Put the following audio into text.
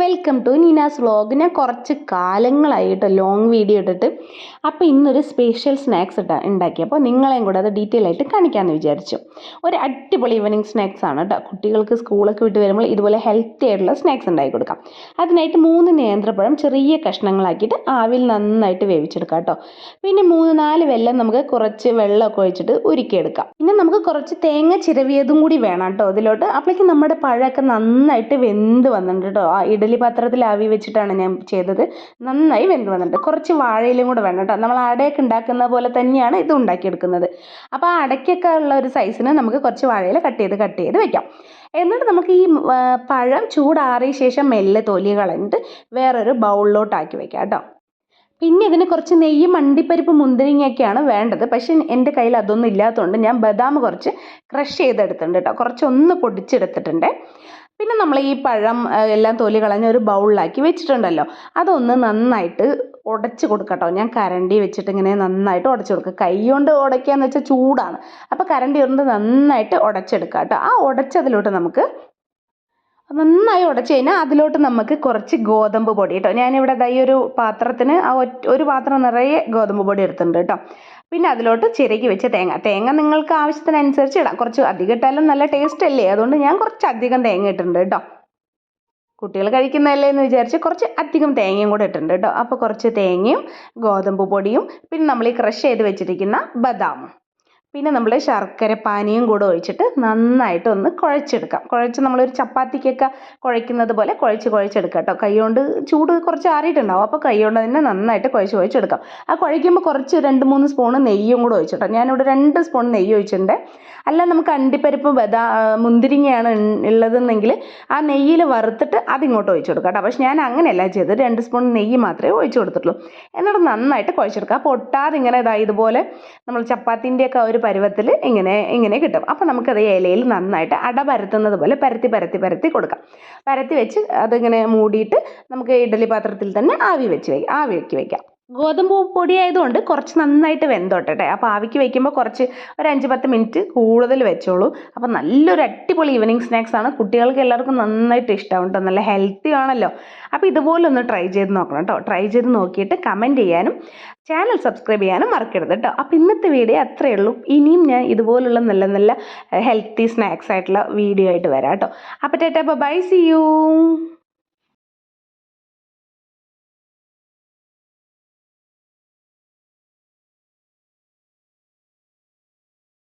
Welcome to നീനാസ് vlog ഞാൻ കുറച്ച് കാലങ്ങളായിട്ട് ലോങ് വീഡിയോ ഇട്ടിട്ട് അപ്പോൾ ഇന്നൊരു സ്പെഷ്യൽ സ്നാക്സ് ഇട്ട ഉണ്ടാക്കി. അപ്പോൾ നിങ്ങളെയും കൂടെ അത് ഡീറ്റെയിൽ ആയിട്ട് കാണിക്കാമെന്ന് വിചാരിച്ചു. ഒരു അടിപൊളി ഈവനിങ് സ്നാക്സ് ആണ് കേട്ടോ കുട്ടികൾക്ക് സ്കൂളൊക്കെ വിട്ട് വരുമ്പോൾ ഇതുപോലെ ഹെൽത്തി ആയിട്ടുള്ള സ്നാക്സ് ഉണ്ടാക്കി കൊടുക്കാം. അതിനായിട്ട് മൂന്ന് നേന്ത്രപ്പഴം ചെറിയ കഷ്ണങ്ങളാക്കിയിട്ട് ആവിൽ നന്നായിട്ട് വേവിച്ചെടുക്കാം കേട്ടോ പിന്നെ മൂന്ന് നാല് വെല്ലം നമുക്ക് കുറച്ച് വെള്ളമൊക്കെ ഒഴിച്ചിട്ട് ഉരുക്കിയെടുക്കാം. പിന്നെ നമുക്ക് കുറച്ച് തേങ്ങ ചിരവിയതും കൂടി വേണം കേട്ടോ ഇതിലോട്ട് അപ്പോഴേക്കും നമ്മുടെ പഴമൊക്കെ നന്നായിട്ട് വെന്ത് വന്നിട്ടുണ്ട് കേട്ടോ ആ ഇഡലി പാത്രത്തിൽ ആവി വെച്ചിട്ടാണ് ഞാൻ ചെയ്തത്. നന്നായി വെന്ത് വന്നിട്ടുണ്ട്. കുറച്ച് വാഴയിലും കൂടെ വേണം കേട്ടോ. നമ്മൾ അടയൊക്കെ ഉണ്ടാക്കുന്ന പോലെ തന്നെയാണ് ഇത് ഉണ്ടാക്കിയെടുക്കുന്നത്. അപ്പോൾ ആ അടയ്ക്കൊക്കെ ഉള്ള ഒരു സൈസിന് നമുക്ക് കുറച്ച് വാഴയില കട്ട് ചെയ്ത് കട്ട് ചെയ്ത് വെക്കാം. എന്നിട്ട് നമുക്ക് ഈ പഴം ചൂടാറിയ ശേഷം മെല്ലെ തൊലി കളഞ്ഞിട്ട് വേറൊരു ബൗളിലോട്ടാക്കി വെക്കാം കേട്ടോ. പിന്നെ ഇതിന് കുറച്ച് നെയ്യും അണ്ടിപ്പരിപ്പ് മുന്തിരിങ്ങയൊക്കെയാണ് വേണ്ടത്. പക്ഷേ എന്റെ കയ്യിൽ അതൊന്നും ഇല്ലാത്തതുകൊണ്ട് ഞാൻ ബദാം കുറച്ച് ക്രഷ് ചെയ്തെടുത്തിട്ടുണ്ട് കേട്ടോ. കുറച്ചൊന്ന് പൊടിച്ചെടുത്തിട്ടുണ്ട്. പിന്നെ നമ്മൾ ഈ പഴം എല്ലാം തൊലി കളഞ്ഞ് ഒരു ബൗളിലാക്കി വെച്ചിട്ടുണ്ടല്ലോ. അതൊന്ന് നന്നായിട്ട് ഉടച്ച് കൊടുക്കട്ടോ. ഞാൻ കരണ്ടി വെച്ചിട്ട് ഇങ്ങനെ നന്നായിട്ട് ഉടച്ച് കൊടുക്കുക കൈ കൊണ്ട് ഉടയ്ക്കാന്ന് വെച്ചാൽ ചൂടാണ്. അപ്പോൾ കരണ്ടി കൊണ്ട് നന്നായിട്ട് ഉടച്ചെടുക്കുക കേട്ടോ. ആ ഉടച്ചതിലോട്ട് നമുക്ക് നന്നായി ഉടച്ച് കഴിഞ്ഞാൽ അതിലോട്ട് നമുക്ക് കുറച്ച് ഗോതമ്പ് പൊടി കേട്ടോ ഞാനിവിടെ ഈ ഒരു പാത്രത്തിന് ആ ഒരു പാത്രം നിറയെ ഗോതമ്പ് പൊടി എടുത്തിട്ടുണ്ട് കേട്ടോ. പിന്നെ അതിലോട്ട് ചിരകി വെച്ച തേങ്ങ. തേങ്ങ നിങ്ങൾക്ക് ആവശ്യത്തിനനുസരിച്ച് ഇടാം. കുറച്ച് അധികം ഇട്ടാലും നല്ല ടേസ്റ്റ് അല്ലേ? അതുകൊണ്ട് ഞാൻ കുറച്ച് അധികം തേങ്ങ ഇട്ടിട്ടുണ്ട് കേട്ടോ. കുട്ടികൾ കഴിക്കുന്നതല്ലേ എന്ന് വിചാരിച്ച് കുറച്ച് അധികം തേങ്ങയും കൂടെ ഇട്ടിട്ടുണ്ട് കേട്ടോ. അപ്പോൾ കുറച്ച് തേങ്ങയും ഗോതമ്പ് പൊടിയും പിന്നെ നമ്മൾ ഈ ക്രഷ് ചെയ്ത് വെച്ചിരിക്കുന്ന ബദാമും. പിന്നെ നമ്മൾ ശർക്കര പാനിയും കൂടെ ഒഴിച്ചിട്ട് നന്നായിട്ട് ഒന്ന് കുഴച്ചെടുക്കാം. കുഴച്ച് നമ്മളൊരു ചപ്പാത്തിക്കൊക്കെ കുഴയ്ക്കുന്നത് പോലെ കുഴച്ച് കുഴച്ചെടുക്കാം കേട്ടോ. കൈ കൊണ്ട് ചൂട് കുറച്ച് ആറിയിട്ടുണ്ടാവും. അപ്പോൾ കൈകൊണ്ട് തന്നെ നന്നായിട്ട് കുഴച്ച് കുഴച്ചെടുക്കാം. ആ കുഴയ്ക്കുമ്പോൾ കുറച്ച് രണ്ട് മൂന്ന് സ്പൂൺ നെയ്യും കൂടെ ഒഴിച്ചിട്ടോ ഞാനിവിടെ രണ്ട് സ്പൂൺ നെയ്യ് ഒഴിച്ചിട്ടുണ്ട്. അല്ല നമുക്ക് അണ്ടിപ്പരിപ്പ് ബദാ മുന്തിരിങ്ങയാണ് ഉള്ളതെന്നെങ്കിൽ ആ നെയ്യിൽ വറുത്തിട്ട് അതിങ്ങോട്ട് ഒഴിച്ചു കൊടുക്കാം കേട്ടോ. പക്ഷെ ഞാൻ അങ്ങനെയല്ല ചെയ്തത്. രണ്ട് സ്പൂൺ നെയ്യ് മാത്രമേ ഒഴിച്ചു കൊടുത്തിട്ടുള്ളൂ. എന്നിട്ട് നന്നായിട്ട് കുഴച്ചെടുക്കുക അപ്പോൾ ഒട്ടാതെ ഇങ്ങനെ ഇതാ ഇതുപോലെ നമ്മൾ ചപ്പാത്തിന്റെയൊക്കെ ഒരു പരുവത്തിൽ ഇങ്ങനെ ഇങ്ങനെ കിട്ടും. അപ്പോൾ നമുക്കത് ഇലയിൽ നന്നായിട്ട് അട പരത്തുന്നത് പോലെ പരത്തി പരത്തി പരത്തി കൊടുക്കാം. പരത്തി വെച്ച് അതിങ്ങനെ മൂടിയിട്ട് നമുക്ക് ഇഡലി പാത്രത്തിൽ തന്നെ ആവി വെച്ച് വയ്ക്കാം ആവി വെക്കി. വയ്ക്കാം ഗോതമ്പ് പൊടി ആയതുകൊണ്ട് കുറച്ച് നന്നായിട്ട് വെന്തോട്ടെ. അപ്പോൾ ആവിക്ക് വയ്ക്കുമ്പോൾ കുറച്ച് ഒരു അഞ്ച് പത്ത് മിനിറ്റ് കൂടുതൽ വെച്ചോളൂ. അപ്പോൾ നല്ലൊരു അടിപൊളി ഈവനിങ് സ്നാക്സ് ആണ്. കുട്ടികൾക്ക് എല്ലാവർക്കും നന്നായിട്ട് ഇഷ്ടമാവും കേട്ടോ നല്ല ഹെൽത്തി ആണല്ലോ. അപ്പോൾ ഇതുപോലെ ഒന്ന് ട്രൈ ചെയ്ത് നോക്കണം കേട്ടോ ട്രൈ ചെയ്ത് നോക്കിയിട്ട് കമന്റ് ചെയ്യാനും ചാനൽ സബ്സ്ക്രൈബ് ചെയ്യാനും മറക്കരുത് കേട്ടോ അപ്പോൾ ഇന്നത്തെ വീഡിയോ അത്രയേ ഉള്ളൂ. ഇനിയും ഞാൻ ഇതുപോലുള്ള നല്ല നല്ല ഹെൽത്തി സ്നാക്സ് ആയിട്ടുള്ള വീഡിയോ ആയിട്ട് വരാം കേട്ടോ അപ്പോൾ ടേട്ടാ ബൈ സി യു